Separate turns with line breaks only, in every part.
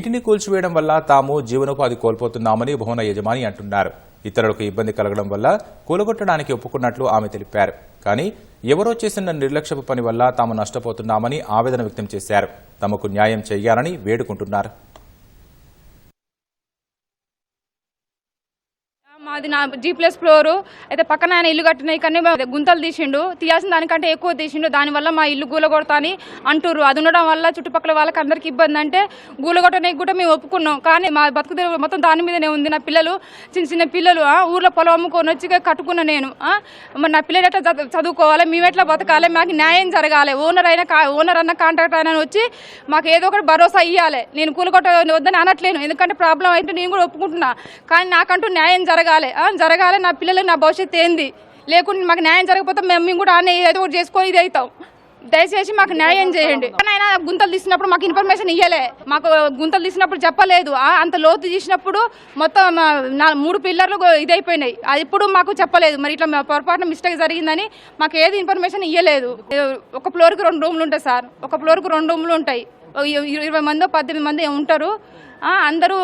ఇంటిని కూల్చివేయడం వల్ల తాము జీవనోపాధి కోల్పోతున్నామని భవన యజమాని అంటున్నారు. ఇతరులకు ఇబ్బంది కలగడం వల్ల కూలగొట్టడానికి ఒప్పుకున్నట్లు ఆమె తెలిపారు. కానీ ఎవరో చేసిన నిర్లక్ష్యపు పని వల్ల తాము నష్టపోతున్నామని ఆవేదన వ్యక్తం చేశారు. తమకు న్యాయం చేయాలని వేడుకుంటున్నారు.
మాది నా జీ ప్లస్ ఫ్లోర్ అయితే పక్కన ఆయన ఇల్లు కట్టినాయి కానీ గుంతలు తీసిండు. తీయాల్సిన దానికంటే ఎక్కువ తీసిండు. దానివల్ల మా ఇల్లు గూలగొడతాని అంటుర్రు. అది ఉండడం వల్ల చుట్టుపక్కల వాళ్ళకి అందరికి ఇబ్బంది అంటే గూలగొట్టడానికి కూడా మేము ఒప్పుకున్నాం. కానీ మా బతుకు మొత్తం దాని మీదనే ఉంది. నా పిల్లలు చిన్న చిన్న పిల్లలు ఊర్లో పొలం అమ్ముకొని వచ్చి కట్టుకున్న నేను. మరి నా పిల్లలు ఎట్లా చదువు- చదువుకోవాలి? మేము ఎట్లా బతకాలి? మాకు న్యాయం జరగాలి. ఓనర్ అయినా కా- ఓనర్ అన్న కాంట్రాక్టర్ అయినా వచ్చి మాకు ఏదో ఒకటి భరోసా ఇవ్వాలి నేను కూలగొట్ట వద్దని అనట్లేను. ఎందుకంటే ప్రాబ్లం అయితే నేను కూడా ఒప్పుకుంటున్నా. కానీ నాకంటూ న్యాయం జరగాలి. జరగాలి. జరగాలి. నా పిల్లలు నా భవిష్యత్తు ఏంది? లేకుంటే మాకు న్యాయం జరగకపోతే మేము మేము కూడా ఆనే ఏదో ఒకటి చేసుకొని ఇది అవుతాం. దయచేసి మాకు న్యాయం చేయండి. ఆయన గుంతలు తీసినప్పుడు మాకు ఇన్ఫర్మేషన్ ఇవ్వలే మాకు గుంతలు తీసినప్పుడు చెప్పలేదు. అంత లోతు తీసినప్పుడు మొత్తం నా మూడు పిల్లర్లు ఇదైపోయినాయి. అది ఇప్పుడు మాకు చెప్పలేదు. మరి ఇట్లా పొరపాటున మిస్టేక్ జరిగిందని మాకు ఏది ఇన్ఫర్మేషన్ ఇవ్వలేదు ఒక ఫ్లోర్కి రెండు రూమ్లు ఉంటాయి సార్. ఒక ఫ్లోర్కి రెండు రూమ్లు ఉంటాయి. ఇరవై మందో పద్దెనిమిది మంది ఉంటారు? అందరూ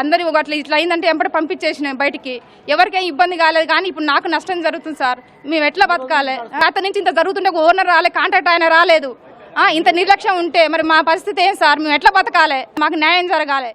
అందరి అట్లా ఇట్లా అయిందంటే ఎంపట పంపించేసిన బయటికి. ఎవరికేం ఇబ్బంది కాలేదు కానీ ఇప్పుడు నాకు నష్టం జరుగుతుంది సార్. మేము ఎట్లా బతకాలి? అతని నుంచి ఇంత జరుగుతుంటే ఓనర్ రాలే కాంట్రాక్ట్ ఆయన రాలేదు. ఇంత నిర్లక్ష్యం ఉంటే మరి మా పరిస్థితి ఏం సార్? మేము ఎట్లా బతకాలి? మాకు న్యాయం జరగాలి.